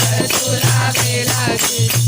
शिवाय